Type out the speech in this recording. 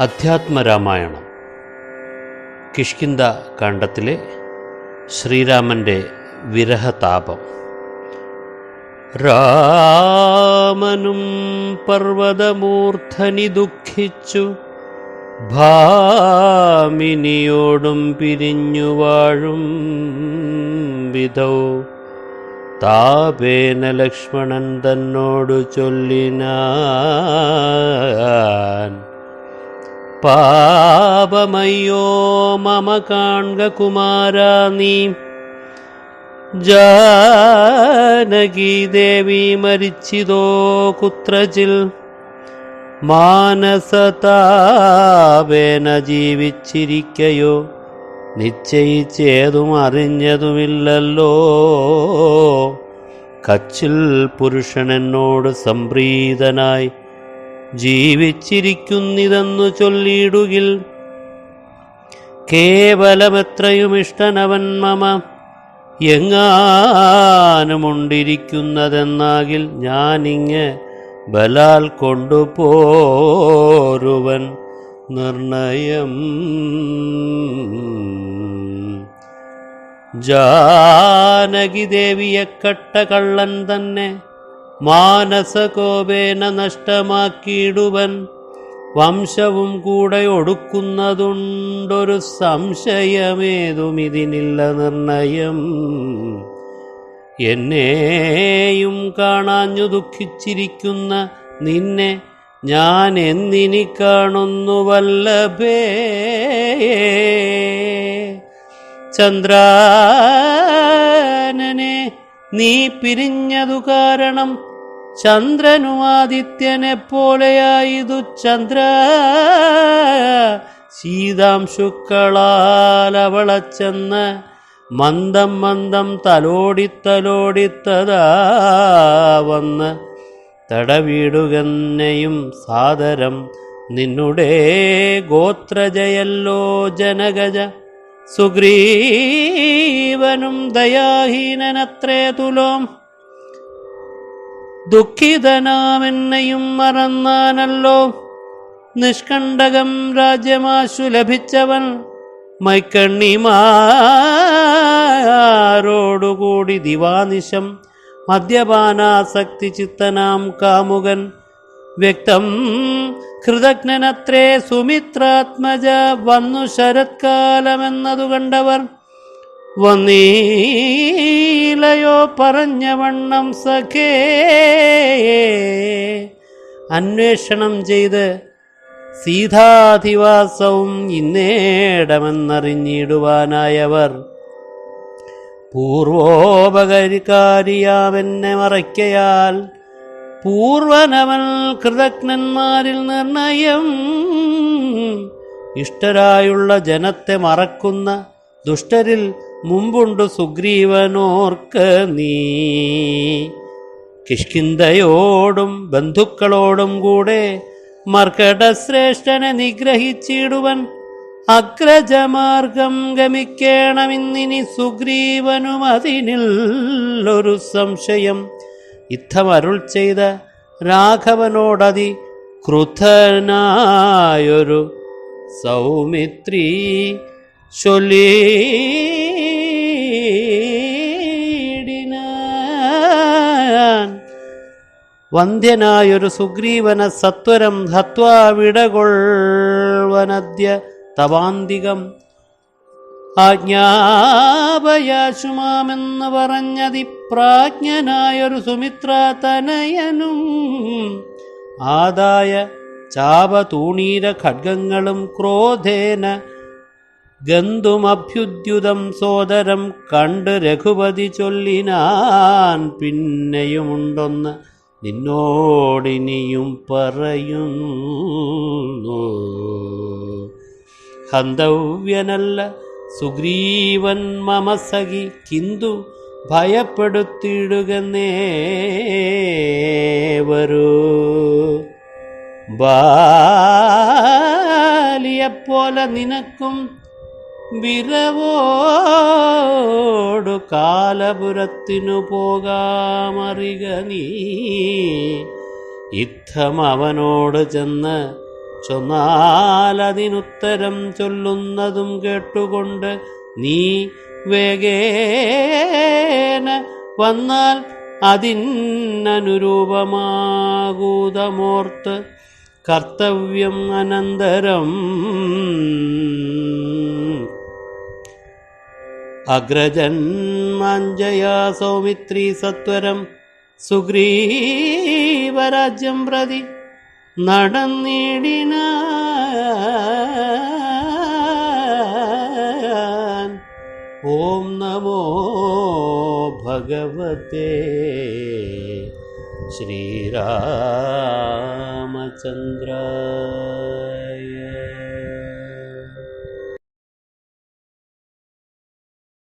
അധ്യാത്മരാമായണം. കിഷ്കിന്ത കാണ്ഡത്തിലെ ശ്രീരാമന്റെ വിരഹതാപം. രാമനും പർവതമൂർധനി ദുഃഖിച്ചു ഭാമിനിയോടും പിരിഞ്ഞു വാഴും വിധൗ. താപേന ലക്ഷ്മണൻ തന്നോടു ചൊല്ലിനാൻ. പാപമയ്യോ മമ കാൺക കുമാരാ നീ. ജാനകി ദേവി മരിച്ചിതോ കുത്രചിൽ മാനസതാപേന ജീവിച്ചിരിക്കയോ? നിശ്ചയിച്ചേതും അറിഞ്ഞതുമില്ലല്ലോ. കച്ചിൽ പുരുഷൻ എന്നോട് സംപ്രീതനായി ജീവിച്ചിരിക്കുന്നിതെന്നു ചൊല്ലിയിടുകിൽ. കേവലമെത്രയും ഇഷ്ടനവൻ മമ എങ്ങാനുമുണ്ടിരിക്കുന്നതെന്നാകിൽ ഞാനിങ്ങ് ബലാൽ കൊണ്ടുപോരുവൻ നിർണയം. ജാനകി ദേവിയെ കട്ട കള്ളൻ തന്നെ മാനസകോപേന നഷ്ടമാക്കിയിടുവൻ. വംശവും കൂടെ ഒടുക്കുന്നതുണ്ടൊരു സംശയമേതും ഇതിനില്ല നിർണയം. എന്നെയും കാണാഞ്ഞു ദുഃഖിച്ചിരിക്കുന്ന നിന്നെ ഞാൻ എന്നിനി കാണുന്നു വല്ലഭേ ചന്ദ്രാനനെ നീ പിരിഞ്ഞതു കാരണം ചന്ദ്രനു ആദിത്യനെ പോലെയായതു ചന്ദ്ര. ശീതാംശുക്കളാലവളച്ചെന്ന് മന്ദം മന്ദം തലോടിത്തലോടിത്തതാ വന്ന് സാദരം നിന്നുടേ ഗോത്രജയല്ലോ ജനഗജ. സുഗ്രീവനും ദയാഹീനനത്രേ തുലോം. ദുഃഖിതനാമെന്നെയും മറന്നാനല്ലോ. നിഷ്കണ്ടകം രാജ്യമാശു ലഭിച്ചവൻ മൈക്കണ്ണിമാരോടുകൂടി ദിവാനിശം. മദ്യപാനാസക്തി ചിത്തനാം കാമുകൻ വ്യക്തം കൃതജ്ഞനത്രേ സുമിത്രാത്മജ വന്നു ശരത്കാലമെന്നതു കണ്ടവർ വന്നീലയോ പറഞ്ഞവണ്ണം സഖേ അന്വേഷണം ചെയ്ത് സീതാധിവാസവും ഇന്നേടമെന്നറിഞ്ഞിടുവാനായവർ പൂർവോപകരിക്കാരിയാമെന്നെ മറയ്ക്കയാൽ പൂർവനവൻ കൃതജ്ഞന്മാരിൽ നിർണയം. ഇഷ്ടരായുള്ള ജനത്തെ മറക്കുന്ന ദുഷ്ടരിൽ മുമ്പുണ്ട് സുഗ്രീവനോർക്ക് നീ. കിഷ്കിന്തയോടും ബന്ധുക്കളോടും കൂടെ മർക്കടശ്രേഷ്ഠനെ നിഗ്രഹിച്ചിടുവൻ. അഗ്രജമാർഗം ഗമിക്കേണമിന്നിനി സുഗ്രീവനും ഒരു സംശയം. ഇത്തമരുൾ ചെയ്ത രാഘവനോടതി ക്രുദ്ധനായൊരു സൗമിത്രി ചൊല്ലിടിനാൻ വന്ധ്യനായൊരു സുഗ്രീവന സത്വരം ഹത്വാ വിടകൊൾവനദ്യ തവാന്തികം ആജ്ഞാപയാശുമാമെന്ന് പറഞ്ഞതിപ്രാജ്ഞനായൊരു സുമിത്ര തനയനും ആദായ ചാപതൂണീര ഖഡ്ഗങ്ങളും ക്രോധേന ഗന്ധുമഭ്യുദ്യുതം സോദരം കണ്ട് രഘുപതി ചൊല്ലിനാൻ പിന്നെയുമുണ്ടൊന്ന് നിന്നോടിനിയും പറയുന്നു. ഹന്തവ്യനല്ല സുഗ്രീവൻ മമസഖി കിന്തു ഭയപ്പെടുത്തിയിടുക നേവരൂ ബാലിയെപ്പോലെ നിനക്കും വിരവോടു കാലപുരത്തിനു പോകാമറിക നീ. ഇത്തം അവനോട് ചെന്ന് ചൊന്നാലതിനുത്തരം ചൊല്ലുന്നതും കേട്ടുകൊണ്ട് നീ വേഗേന വന്നാൽ അതിനനുരൂപമാകൂതമോർത്ത് കർത്തവ്യം അനന്തരം അഗ്രജൻ അഗ്രജന്മാഞ്ജയാ സൗമിത്രി സത്വരം സുഗ്രീവരാജ്യം പ്രതി നടന്നിടിന ഓം നമോ ഭഗവതേ ശ്രീരാമചന്ദ്ര